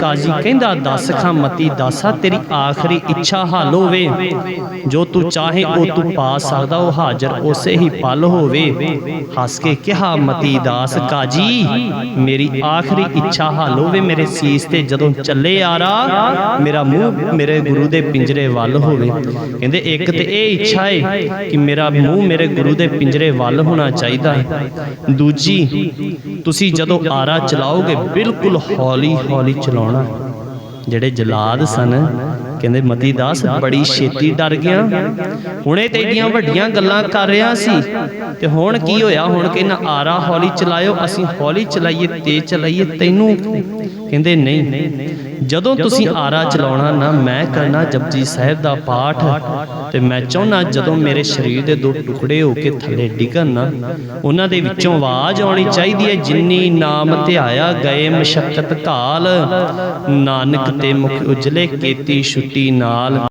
ਕਾਜੀ ਕਹਿੰਦਾ, ਦੱਸ ਖਾਂ ਮਤੀ ਦਾਸਾ, ਤੇਰੀ ਆਖਰੀ ਇੱਛਾ ਹੱਲ ਹੋਵੇ। ਜੋ ਤੂੰ ਚਾਹੇ, ਉਹ ਤੂੰ ਪਾ ਸਕਦਾ, ਉਹ ਹਾਜ਼ਰ ਉਸੇ ਹੀ ਪਲ ਹੋਵੇ। ਹੱਸ ਕੇ ਕਿਹਾ, ਮਤੀ ਦਾਸ ਕਾਜੀ, ਮੇਰੀ ਆਖਰੀ ਇੱਛਾ ਹੱਲ ਹੋਵੇ। ਮੇਰੇ ਸੀਸ ਤੇ ਜਦੋਂ ਚੱਲੇ ਆਰਾ, ਮੇਰਾ ਮੂੰਹ ਮੇਰੇ ਗੁਰੂ ਦੇ ਪਿੰਜਰੇ ਵੱਲ ਹੋਵੇ। ਕਹਿੰਦੇ, ਇੱਕ ਤੇ ਇਹ ਇੱਛਾ ਹੈ ਕਿ ਮੇਰਾ ਮੂੰਹ ਮੇਰੇ ਗੁਰੂ ਦੇ ਪਿੰਜਰੇ ਵੱਲ ਹੋਣਾ ਚਾਹੀਦਾ ਹੈ ਦੂਜੀ, ਤੁਸੀਂ ਜਦੋਂ ਆਰਾ ਚਲਾਓਗੇ, ਬਿਲਕੁਲ ਹੌਲੀ ਹੌਲੀ ਚਲਾਓ ਜਿਹੜੇ ਜਲਾਦ ਸਨ ਕਹਿੰਦੇ ਮਤੀ ਦਾਸ ਬੜੀ ਛੇਤੀ ਡਰ ਗਿਆ। ਹੁਣੇ ਤੇ ਏਡੀਆਂ ਵੱਡੀਆਂ ਗੱਲਾਂ ਕਰ ਰਿਹਾ ਸੀ। ਤੇ ਹੁਣ ਕੀ ਹੋਇਆ? ਹੁਣ ਕਹਿੰਦਾ, ਆਰਾ ਹੌਲੀ ਚਲਾਇਓ, ਅਸੀਂ ਹੌਲੀ ਚਲਾਈਏ, ਤੇਜ਼ ਚਲਾਈਏ ਤੈਨੂੰ। ਕਹਿੰਦੇ, ਨਹੀਂ ਜਦੋਂ ਤੁਸੀਂ ਆਰਾ ਚਲਾਉਣਾ ਨਾ, ਮੈਂ ਕਰਨਾ ਜਪਜੀ ਸਾਹਿਬ ਦਾ ਪਾਠ। ਤੇ ਮੈਂ ਚਾਹੁੰਨਾ ਜਦੋਂ ਮੇਰੇ ਸਰੀਰ ਦੇ ਦੋ ਟੁਕੜੇ ਹੋ ਕੇ ਥੱਲੇ ਡਿੱਗਣ ਨਾ, ਉਹਨਾਂ ਦੇ ਵਿੱਚੋਂ ਆਵਾਜ਼ ਆਉਣੀ ਚਾਹੀਦੀ ਹੈ, ਜਿੰਨੀ ਨਾਮ ਧਿਆਇਆ ਗਏ ਮਸ਼ਕਤ ਕਾਲ। ਨਾਨਕ ਤੇ ਮੁਖ ਉਜਲੇ ਕੀਤੀ ਨਾਲ